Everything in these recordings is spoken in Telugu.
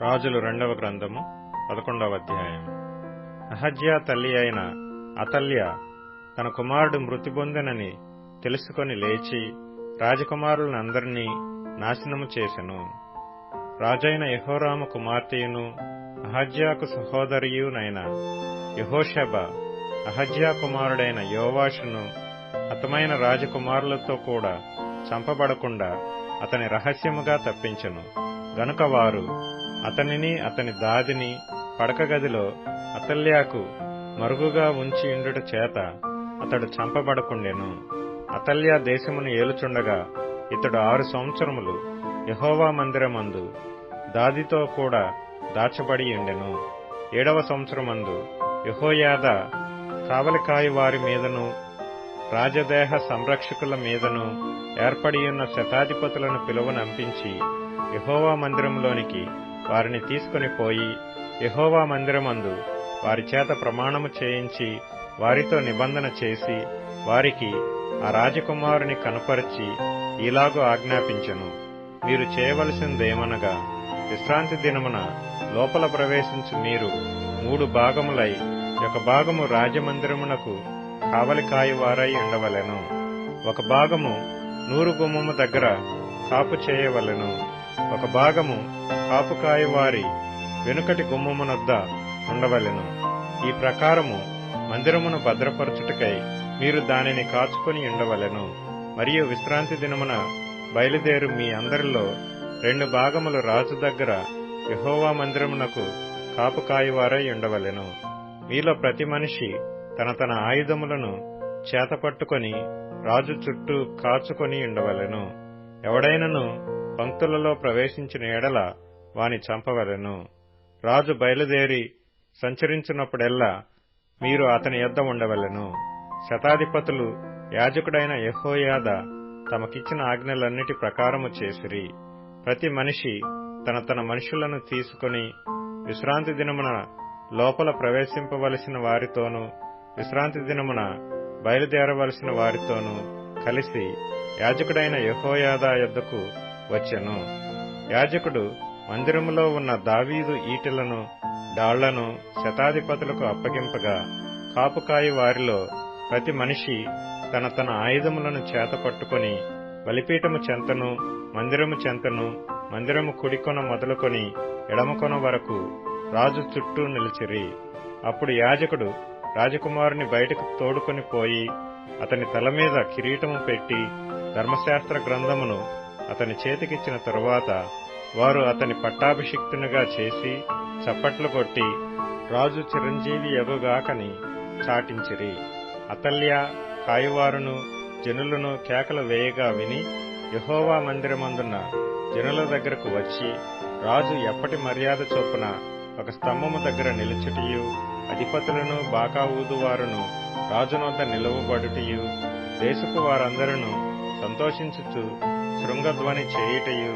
రాజులు రెండవ గ్రంథము పదకొండవ అధ్యాయం. అహజ్యా తల్లి అయిన అతల్య తన కుమారుడు మృతి పొందనని తెలుసుకొని లేచి రాజకుమారులనందరినీ నాశనము చేసెను. రాజైన యహోరామ కుమార్తెయును అహజ్యాకు సహోదరియునైన యహోషబ అహజ్యా కుమారుడైన యోవాషును హతమైన రాజకుమారులతో కూడా చంపబడకుండా అతని రహస్యముగా తప్పించెను. గనుక వారు అతనిని అతని దాదిని పడకగదిలో అతల్యాకు మరుగుగా ఉంచి ఉండుట చేత అతడు చంపబడకుండెను. అతల్యా దేశమును ఏలుచుండగా ఇతడు ఆరు సంవత్సరములు యహోవా మందిరమందు దాదితో కూడా దాచబడి ఉండెను. ఏడవ సంవత్సరమందు యహోయాద కావలికాయి వారి మీదను రాజదేహ సంరక్షకుల మీదను ఏర్పడియున్న శతాధిపతులను పిలువనంపించి యహోవా మందిరంలోనికి వారిని తీసుకుని పోయి యహోవా మందిరమందు వారి చేత ప్రమాణము చేయించి వారితో నిబంధన చేసి వారికి ఆ రాజకుమారుని కనపరిచి ఇలాగూ ఆజ్ఞాపించెను. మీరు చేయవలసిందేమనగా విశ్రాంతి దినమున లోపల ప్రవేశించి మీరు మూడు భాగములై ఒక భాగము రాజమందిరమునకు కావలికాయువారై ఉండవలెను. ఒక భాగము నూరు గుమ్మము దగ్గర కాపు చేయవలెను. ఒక భాగము కాపుకాయవారి వెనుకటి గుమ్మమునొద్ద ఉండవలెను. ఈ ప్రకారము మందిరమును భద్రపరచుటకై మీరు దానిని కాచుకొని ఉండవలెను. మరియు విశ్రాంతి దినమున బయలుదేరు మీ అందరిలో రెండు భాగములు రాజు దగ్గర యహోవా మందిరమునకు కాపుకాయవారై ఉండవలెను. మీలో ప్రతి మనిషి తన తన ఆయుధములను చేతపట్టుకొని రాజు చుట్టూ కాచుకొని ఉండవలెను. ఎవడైనను పంక్తులలో ప్రవేశించిన ఎడల వాని చంపవలను. రాజు బయలుదేరి సంచరించినప్పుడెల్లా మీరు అతని యొద్ద ఉండవలెను. శతాధిపతులు యాజకుడైన యహోయాద తమకిచ్చిన ఆజ్ఞలన్నిటి ప్రకారము చేసిరి. ప్రతి మనిషి తన తన మనుషులను తీసుకుని విశ్రాంతి దినమున లోపల ప్రవేశింపవలసిన వారితోనూ విశ్రాంతి దినమున బయలుదేరవలసిన వారితోనూ కలిసి యాజకుడైన యహోయాదా యొద్దకు వచ్చెను. యాజకుడు మందిరములో ఉన్న దావీదు ఈటెలను డాళ్ళను శతాధిపతులకు అప్పగింపగా కాపుకాయి వారిలో ప్రతి మనిషి తన తన ఆయుధములను చేతపట్టుకుని బలిపీఠము చెంతను మందిరము చెంతను మందిరము కుడికొన మొదలుకొని ఎడమకొన వరకు రాజు చుట్టూ నిలిచిరి. అప్పుడు యాజకుడు రాజకుమారుని బయటకు తోడుకొని పోయి అతని తల మీద కిరీటము పెట్టి ధర్మశాస్త్ర గ్రంథమును అతని చేతికిచ్చిన తరువాత వారు అతని పట్టాభిషిక్తునిగా చేసి చప్పట్లు కొట్టి రాజు చిరంజీవి ఎగుగాకని చాటించిరి. అతల్య కాయువారును జనులను కేకలు వేయగా విని యహోవా మందిరమందున్న జనుల దగ్గరకు వచ్చి రాజు ఎప్పటి మర్యాద చొప్పున ఒక స్తంభము దగ్గర నిలుచుటియు? అధిపతులను బాకా ఊదువారును రాజునొద్ద నిలువబడుటియు? దేశపు వారందరూ సంతోషించుచు శృంగధ్వని చేయుటయు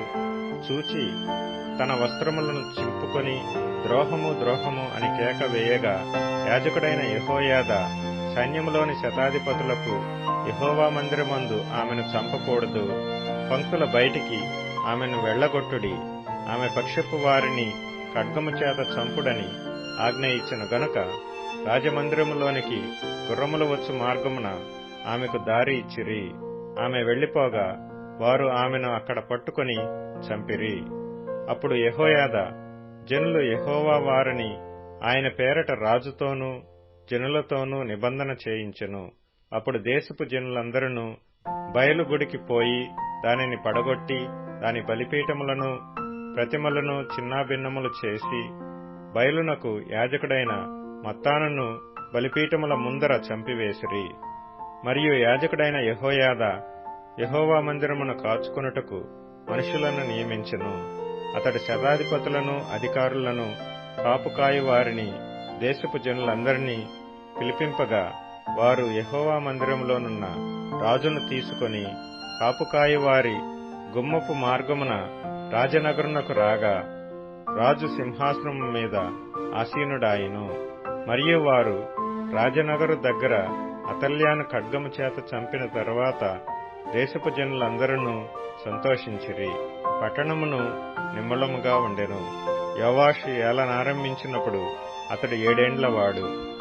చూచి తన వస్త్రములను చింపుకొని ద్రోహము ద్రోహము అని కేక వేయగా యాజకుడైన యహోయాద సైన్యములోని శతాధిపతులకు యహోవా మందిరమందు ఆమెను చంపకూడదు. పంక్తుల బయటికి ఆమెను వెళ్ళగొట్టుడి ఆమె పక్షపు వారిని ఖడ్గము చేత చంపుడని ఆజ్ఞ ఇచ్చిన గనుక రాజమందిరములోనికి గుర్రములు వచ్చు మార్గమున ఆమెకు దారి ఇచ్చిరి. ఆమె వెళ్ళిపోగా వారు ఆమెను అక్కడ పట్టుకుని చంపిరి. అప్పుడు యహోయాద జనులు యహోవా వారిని ఆయన పేరట రాజుతోనూ జనులతోనూ నిబంధన చేయించెను. అప్పుడు దేశపు జనులందరూ బయలుగుడికి పోయి దానిని పడగొట్టి దాని బలిపీఠములను ప్రతిమలను చిన్నాభిన్నములు చేసి బయలునకు యాజకుడైన మత్తానును బలిపీఠముల ముందర చంపివేసిరి. మరియు యాజకుడైన యహోయాద యహోవా మందిరమును కాచుకొనుటకు మనుషులను నియమించెను. అతడి శతాధిపతులను అధికారులను కాపుకాయి వారిని దేశపు జనులందరినీ పిలిపింపగా వారు యహోవా మందిరంలోనున్న రాజును తీసుకొని కాపుకాయి వారి గుమ్మపు మార్గమున రాజనగరునకు రాగా రాజు సింహాసనం మీద ఆసీనుడాయిను. మరియు వారు రాజనగరు దగ్గర అతల్యాను ఖడ్గము చేత చంపిన తరువాత దేశపు జనులందరూ సంతోషించిరి. పట్టణమును నిమ్మలముగా ఉండెను. యోవాషు ఏలనారంభించినప్పుడు అతడు ఏడేండ్లవాడు.